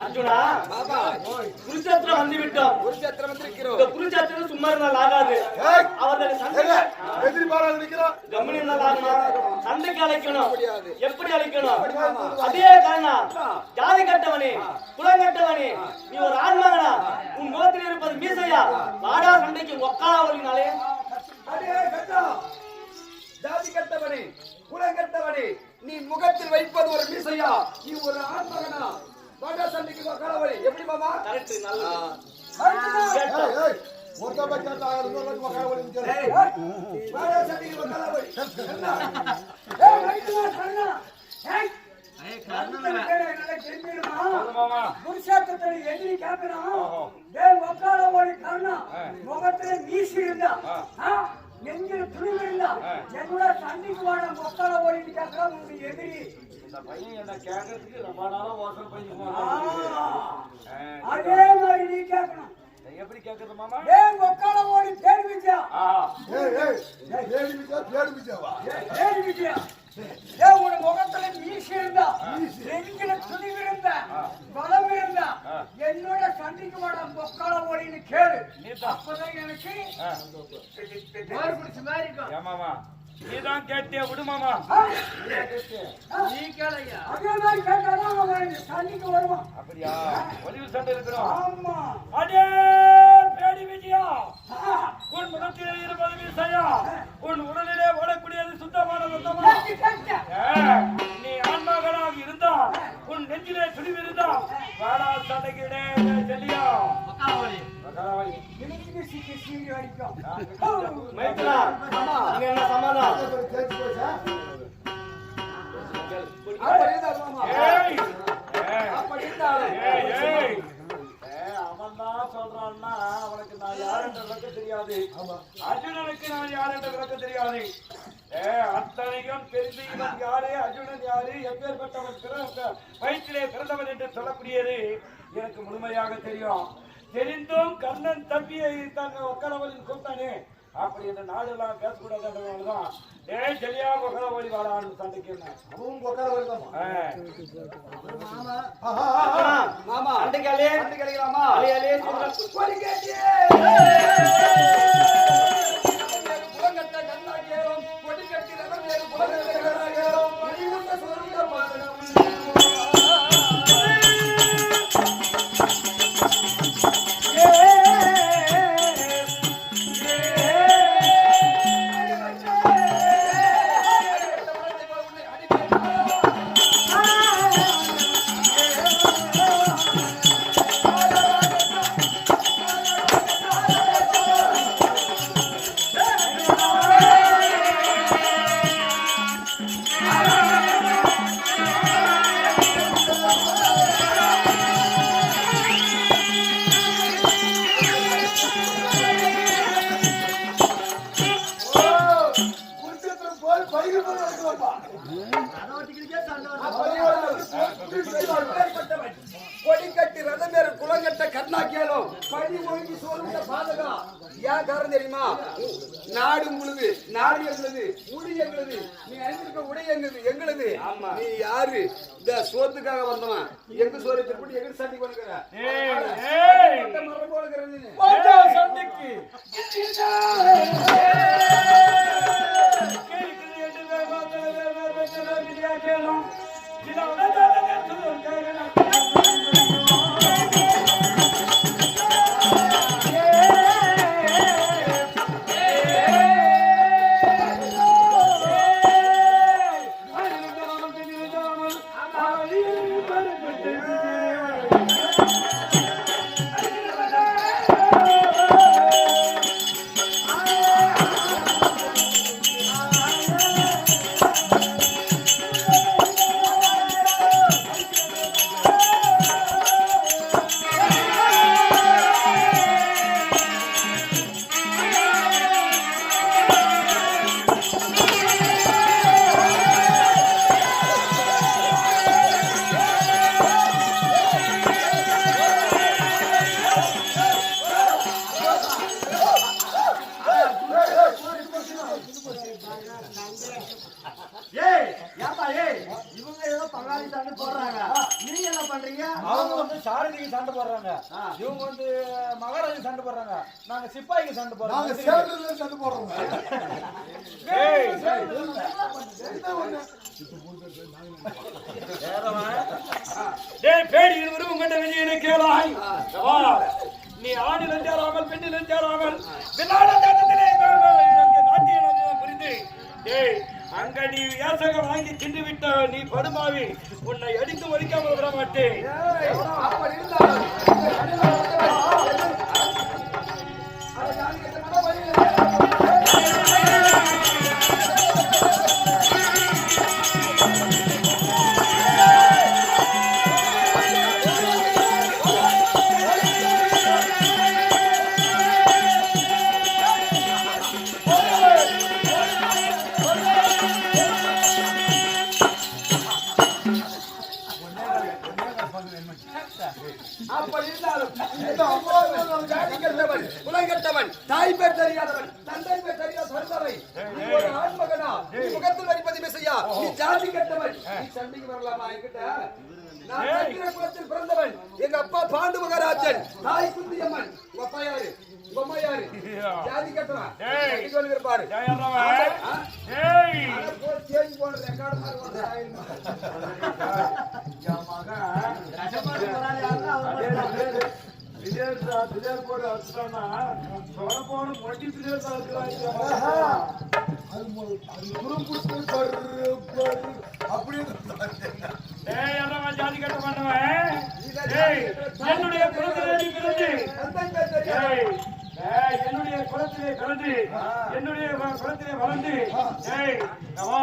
அர்ஜுனா பாபா. குருச்சத்திரம் வந்து விட்டோம் குருச்சத்திரம் வந்திருக்கிறோம். குருச்சத்திரம் சும்மா இருந்தால் ஆகாது. அவர்களை ஆகுமா சண்டைக்கு அழைக்கணும். எப்படி அழைக்கணும்? அதே காரணம் ஜாதி கட்டவனே குலம் கட்டவனே நீ ஒரு ஆண்மகனா உன் முகத்தில் இருப்பது மீசையா? வாடா சண்டைக்கு ஒக்காலா கட்டா ஜாதி கட்டவனே குலம் கட்டவனே நீ முகத்தில் வைப்பது ஒரு மீசையா? நீ ஒரு ஆண்மகனா வாடா சண்டைக்கு வக்காலவனே எப்படி மாமா? கரெக்ட் ஒருத்தன் போய் கேட்டா, ரெண்டு பேரும் உக்கார வழி வாடா சண்டைக்கு ஏய், கண்ணா. ஏய். முகத்துல மீசி இருந்தா. ஆ? நெஞ்சில துணிவு இருந்தா என்னோட சண்டைக்கு வாட உக்கார ஓடிட்டு கேட்கிறான் உங்க எதிரி. இந்த பையன் என்ன கேட்கறதுக்கு ரொம்ப நாளா ஆ, போறான். அதே மாதிரி நீ கேட்கணும். எப்படி கேட்கறது மாமா? டேய், உக்கார ஓடி தேடி விஜயா ஆ, ஏய், ஏய், மிச்சா, ஏழு மிச்சாவா? தேடி விஜயா உன் முகத்துல மீசி இருந்தா நெஞ்சில துணிவு இருந்தா பலம் இருந்தா என்னோட சண்டைக்கு வாட உக்கார ஓடின்னு கேளு. அப்பதான் எனக்கு ஆ. ஏமாமா நீதான் கேட்டிய விடு மாமா நீ கேளையா? மாதிரி கேட்டாதான் அவன் சண்டைக்கு வருவான் அப்படியா? ஒளிவு சண்டை இருக்கிறோம். ஆமா. அடே பேடி விஜயா. உன் முகத்திலே இருப்பது விசையா உன் உடலிலே ஓடக்கூடியது சுத்தமான சுத்தமா கேட்டு, கேட்டு. நீ ஆன்மகனாக இருந்தா உன் நெஞ்சிலே துணிவு இருந்தா வாடா சண்டைக்கிடே செல்லியா? சொல்றான்னா அவனுக்கு நான் யார் என்ற விளக்க தெரியாது அர்ஜுனனுக்கு நான் யார் என்ற விளக்க தெரியாது ஏ அத்தனையும் தெரிந்து இவன் யாரு அர்ஜுனன் யாரு எப்பேற்பட்டவன் வயிற்றிலே பிறந்தவன் என்று சொல்லக்கூடியது எனக்கு முழுமையாக தெரியும் தெரிந்தும் கண்ணன் தம்பியை தன் ஒக்கரவலின் கூட்டானே அப்படி இந்த நாடெல்லாம் பேசக்கூடாதுன்றதுனாலதான் ஏய் ஜெலியா ஒக்கரவலி வாடான்னு சண்டைக்கு அவன் வருதாமா? ஏய். ஆஹா, ஆஹா, ஆஹா. மாமா. சண்டைக்கு அலே. காரணம் தெரியுமா? நாடு உங்களுது நாடு எங்களுது முடி எங்களுது நீ அணிந்திருக்க உடை எங்களுது. எங்களுது நீ யாரு? இந்த சோத்துக்காக வந்தவன். எங்க சோறு திருப்பி எங்க ஏய், ஏய். மரம் வாடா சண்டைக்கு சாரதிக்கு சண்டை போடுறாங்க. இவங்க வந்து மகாராஜா சண்டை போடுறாங்க. நாங்க சிப்பாய்க்கு சண்டை நாங்க போடுறோம் சேர்றதுல சண்டை போடுறோம். ஏய், டேய் பேடி இருவரும் உங்கள்கிட்ட விஜயனை கேளாய். வா. நீ ஆணிலும் சேராமல் பெண்ணிலும் சேராமல் விளையாட தேட்டத்திலே இங்கே நாட்டிய நதியம் புரிந்து. டேய் அங்க நீ வியாசகம் வாங்கி தின்று விட்ட நீ படுமாவி. உன்னை அடித்து ஒழிக்காமல் விட மாட்டேன் அப்படி இருந்தாலும் இந்த அம்மாவை ஜாதி கெட்டவன், குலம் கெட்டவன், தாய் பேர் தெரியாதவன், தந்தை பேர் தெரியாத பிறந்தவை. நீ ஒரு ஆண்மகனா? நீ முகத்தில் வரிப்பது மிசையா? நீ ஜாதி கெட்டவன். நீ சண்டைக்கு வரலாமா என்கிட்ட? நான் சத்திர குலத்தில் பிறந்தவன். எங்க அப்பா பாண்டு மகாராஜன் தாய் குந்தியம்மன் உங்க அப்பா யாரு உங்க அம்மா யாரு ஜாதி கெட்டவன் ஏய். சண்டைக்கு வந்து ஏய் எல்லாம் ஜாதி கட்ட மாட்டவன் ஏய் என்னுடைய குலத்திலே பிறந்து. என்னுடைய குலத்திலே பிறந்து. என்னுடைய குலத்திலே வளர்ந்து. ஏய் கமா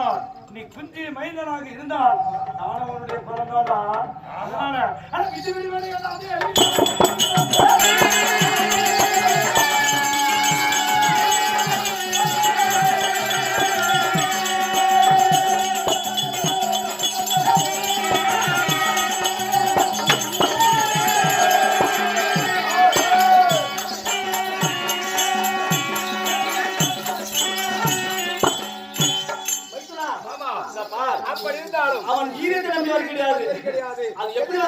நீ குஞ்சி மைந்தனாக இருந்தால் நான் உன்னுடைய பிறந்தாடா அதனால அட விட்டு கிடையாது அது எப்படி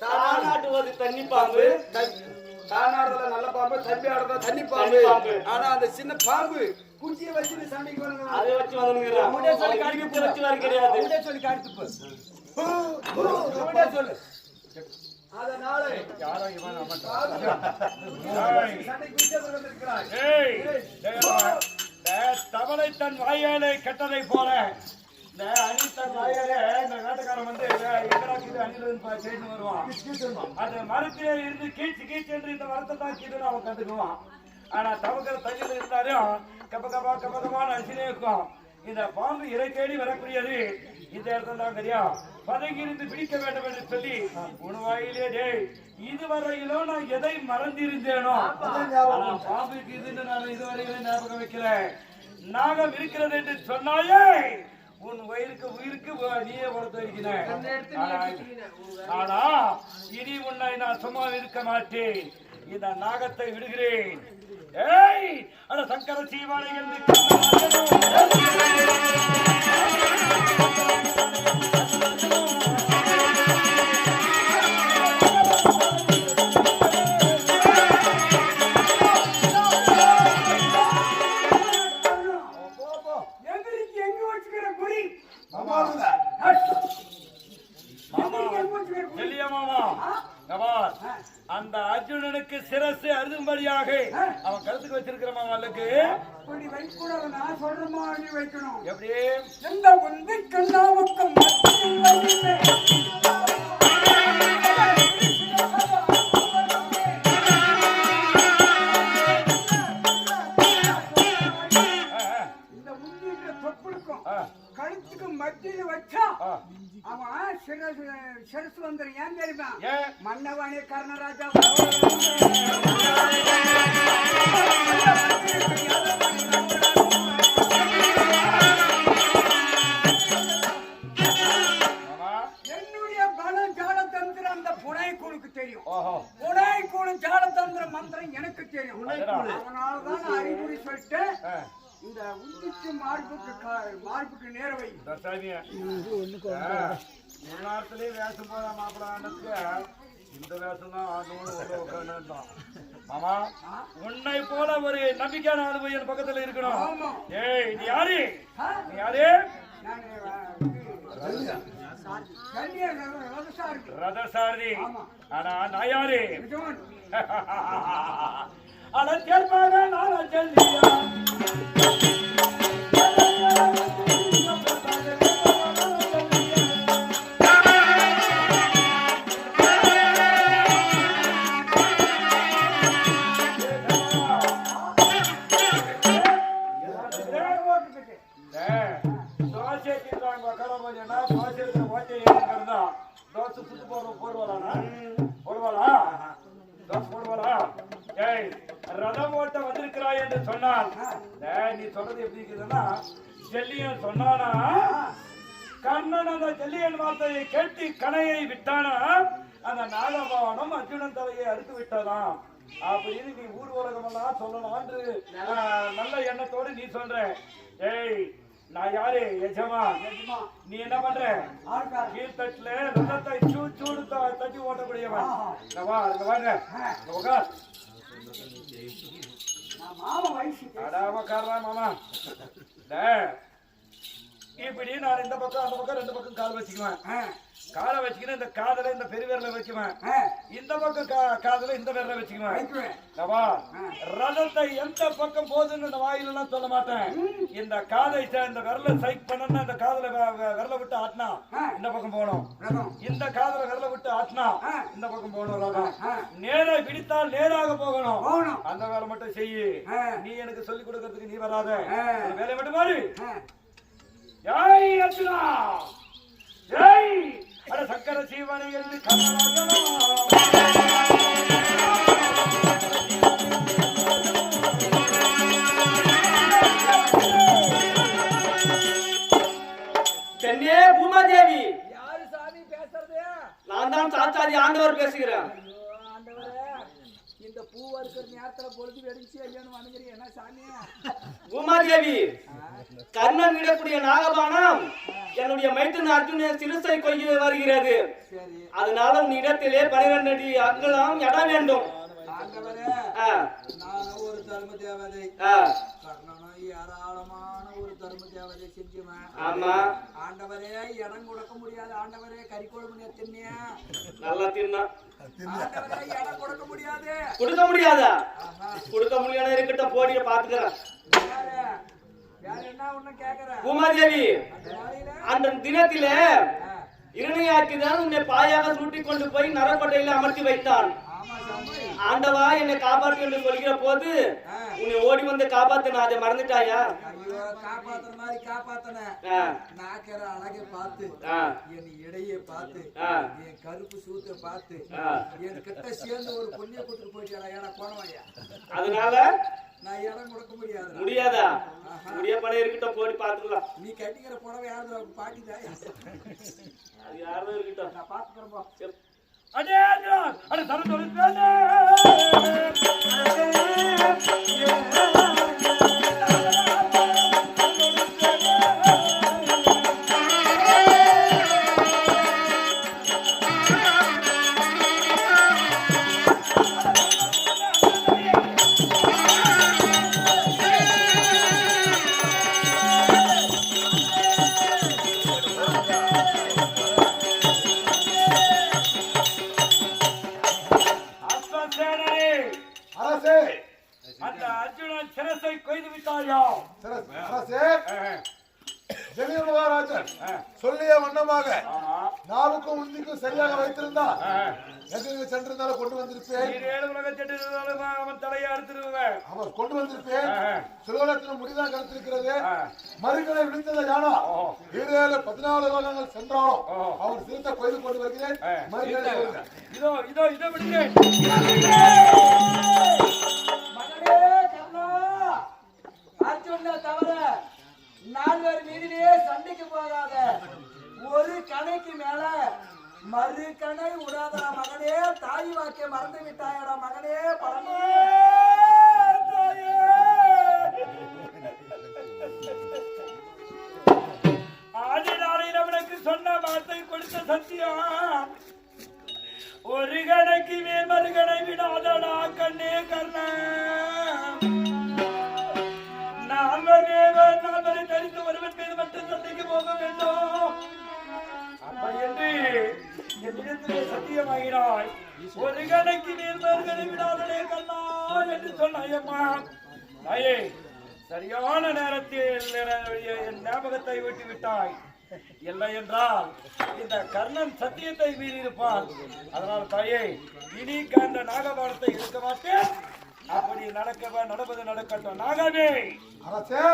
தானாட்டுவது தண்ணி பாம்பு தானாடுறதுல நல்ல பாம்பு தம்பி பாம்பு தண்ணி பாம்பு. ஆனா அந்த சின்ன பாம்பு குட்டியை வச்சு சண்டைக்கு வரணும் அதை வச்சு சொல்லி அவன் காட்டி ஈரத்தை வச்சு வர கிடையாது அவனே சொல்லி காட்டு போ. அவனே சொல்லு. அதனால யாரோ இவன் வந்திருக்கிறான் தவளை தன் வாயாலே கெட்டதை போல இந்த அணி தன் வாயாலே இந்த வேட்டைக்காரன் வந்து எங்கடா கீது பா- கேட்டுன்னு வருவான். அது மரத்திலே இருந்து கீச்சு கீச்சு என்று இந்த மரத்தை தான் கீதுன்னு அவன் கத்துக்குவான் ஆனா தவக்கிற தண்ணியில் இருந்தாலும் கப்ப கப்பா கப்ப இருக்கும் இந்த பாம்பு இறை தேடி வரக்கூடியது இந்த இடத்துல தான் தெரியும் பதங்கி இருந்து பிடிக்க வேண்டும் என்று சொல்லி உணவாயிலே டேய் இதுவரையிலும் நான் எதை மறந்திருந்தேனோ? பாம்புக்கு இதுன்னு நான் இதுவரையிலே ஞாபகம் வைக்கல. நாகம் இருக்கிறது என்று சொன்னாயே உன் வயிறுக்கு உயிருக்கு நீயே வளர்த்து வைக்கிறேன் ஆனா இனி உன்னை நான் சும்மா இருக்க மாட்டேன். இந்த நாகத்தை விடுகிறேன். ஏய் அட சங்கர சீவானை Ja, இந்த உந்திக்கு மார்புக்கு மார்புக்கு நேர வை நேரத்திலே வேஷம் போத மாப்பிள்ள இந்த வேஷம் தான் உள்ள உட்கார்ந்துருந்தான். மாமா உன்னை போல ஒரு நம்பிக்கையான அனுபவம் என் பக்கத்துல இருக்கணும். ஆமா. ஏய் நீ யாரு? நீ யாரு? நான் கல்யாண ரதசாரி. ரதசாரதி ஆமா. ஆனா நான் யாரு? நிஜமான் அட கேட்பாக நான் சொல்லியா. தோசை தின்றாங்க கடவுள்னா தோசை ஓட்டை ஏறிக்கிறதா தோசை சுத்து போடுற போடுவாளா போடுவாளா? தோசை போடுவாளா? ஏய் ரதம் ஓட்ட வந்திருக்கிறாய் என்று சொன்னால் ஏய், நீ சொல்றது எப்படி இருக்குதுன்னா ஜெல்லியன் சொன்னானா கர்ணன் அந்த ஜெல்லியன் வார்த்தையை கேட்டு கணையை விட்டானா அந்த நாகபவனம் அர்ஜுனன் தலையை அறுத்து விட்டதாம் அப்படின்னு நீ ஊர் உலகமெல்லாம் சொல்லலாம்னு சொல்லலாம் நல்ல எண்ணத்தோடு நீ சொல்ற. ஏய் நான் யாரு? எஜமா. நீ என்ன பண்ற? கீழ்த்தட்டுல ரத்தத்தை சூடு த- தட்டி ஓட்டக்கூடியவன். வா இங்க வாங்க உட்கார் மாமா வயசு மாமா. இப்படி நான் இந்த பக்கம் அந்த பக்கம் ரெண்டு பக்கம் கால் வச்சுக்குவேன். காலை வச்சுக்கிட்டு இந்த காதல இந்த பெருவிரல வைக்குவேன். இந்த பக்கம் காதுல இந்த விரல வச்சுக்குவேன். ரதத்தை எந்த பக்கம் போகுதுன்னு இந்த வாயிலெல்லாம் சொல்ல மாட்டேன். இந்த காதை இந்த விரல சைக் பண்ணா இந்த காதுல விரல விட்டு ஆட்டினா. இந்த பக்கம் போகணும். இந்த காதுல விரல விட்டு ஆட்டினா. இந்த பக்கம் போகணும் ரதம். நேரா பிடித்தால் நேராக போகணும். அந்த வேலை மட்டும் செய்யு. நீ எனக்கு சொல்லி கொடுக்கறதுக்கு நீ வராத. வேலையை மட்டும் மாறு. ஏய் அர்ஜுனா ஏய் அட சக்கர சீவனை என்று கண்ணராஜனா தென்னே பூமாதேவி! யாரு சாமி பேசுறது? நான் தான் சாச்சாதி ஆண்டவர் பேசுகிறேன். இந்த பூ இருக்கிற நேரத்துல பொழுது வெடிச்சு ஐயோன்னு வணங்குறீங்க என்ன சாமி? பூமாதேவி கர்ணன் விடக்கூடிய நாகபானம் என்னுடைய மைத்துன அர்ஜுன சிறுசை கொய்ய வருகிறது. அதனால உன் இடத்திலே பனிரெண்டு அடி அங்கலம் இடம் வேண்டும். நானும் ஒரு தர்ம தேவதை. ஆ, கர்ணனும் ஏராளமான ஒரு தர்ம தேவதை செஞ்சுவேன். ஆண்டவரே இடம் கொடுக்க முடியாது. ஆண்டவரே கறி குழம்பு தின்னியா? நல்லா தின்னா. ஆண்டவரே இடம் கொடுக்க முடியாது. கொடுக்க முடியாதா. கொடுக்க முடியாத இருக்கட்டும் போடிய பாத்துக்கிறேன். பூமாதேவி அந்த தினத்திலே இருணையாக்கிதான் உன்னை பாயாக சூட்டிக் கொண்டு போய் நரக்கொட்டையில அமர்த்தி வைத்தான். ஆண்டவா என்னை காப்பாற்று என்று சொல்கிற போது. உன்னை ஓடி வந்து காப்பாத்து நான் அதை மறந்துட்டாயா? காப்பாத்துற மாதிரி காப்பாத்தன. நாக்கிற அழகை பார்த்து என் இடையை பார்த்து. என் கருப்பு சூத்தை பார்த்து. என் கிட்ட சேர்ந்து ஒரு பொண்ணிய கொடுத்துட்டு போயிட்டாடா ஏடா போனவாயா அதனால நான் இடம் கொடுக்க முடியாது? முடியாதா முடிய படம் இருக்கட்டும் போடி பாத்துக்கலாம் நீ கட்டிக்கிற புடவை யாரு பாட்டி தாயா? அது யாரும் இருக்கட்டும்? நான் பாத்துக்கிறேன். அடே அடே, அட தர தொலைத்தானே. ஜெனிய மகாராஜன் சொல்லிய வண்ணமாக ஆமா நாவுக்கும் உந்திக்கும் சரியாக வைத்திருந்தால் ஆ. எங்க சென்றிருந்தாலும் கொண்டு வந்திருப்பேன் அவன் தலையை அவர் கொண்டு வந்திருப்பேன் ஆ. சிறுவனத்தில் முடிதான் கருத்திருக்கிறது. மறுகளை விழுந்ததை யானா. ஏழு பதினாலு உலகங்கள் சென்றாலும் ஓ. அவர் சிறுத்தை கொய்து கொண்டு வருகிறேன். மறுகளை. இதோ இதோ இதோ விடுகிறேன் கர்ணா அர்ஜுன தவிர நால்வர் வீதியிலேயே சண்டைக்கு போகாத. ஒரு கணைக்கு மேல மறுகணை விடாதடா மகனே. தாய் வாக்கிய மறந்து விட்டாயடா மகனே. பழமே ஆதினாரை சொன்ன வார்த்தை கொடுத்த சத்தியம். ஒரு கணக்கு மேல் மறுகணை விடாதடா கண்ணே கண்ணா நால்வரே நால்வரை தரித்து ஒருவன் மீது மட்டும் சந்தைக்கு போக வேண்டும். அப்படி என்று என்னிடத்திலே சத்தியமாகிறாய். ஒரு கணக்கு மேல் மறுகணை விடாதடே கண்ணா என்று சொன்னாயம்மா தாயே சரியான நேரத்தில் என்னுடைய என் ஞாபகத்தை விட்டு விட்டாய். இல்லை என்றால் இந்த கர்ணன் சத்தியத்தை மீறியிருப்பான். அதனால் தாயே இனி கண்ட நாகபானத்தை எடுக்க மாட்டேன். அப்படி நடக்க நடப்பது நடக்கட்டும். நாகமே! அரசே!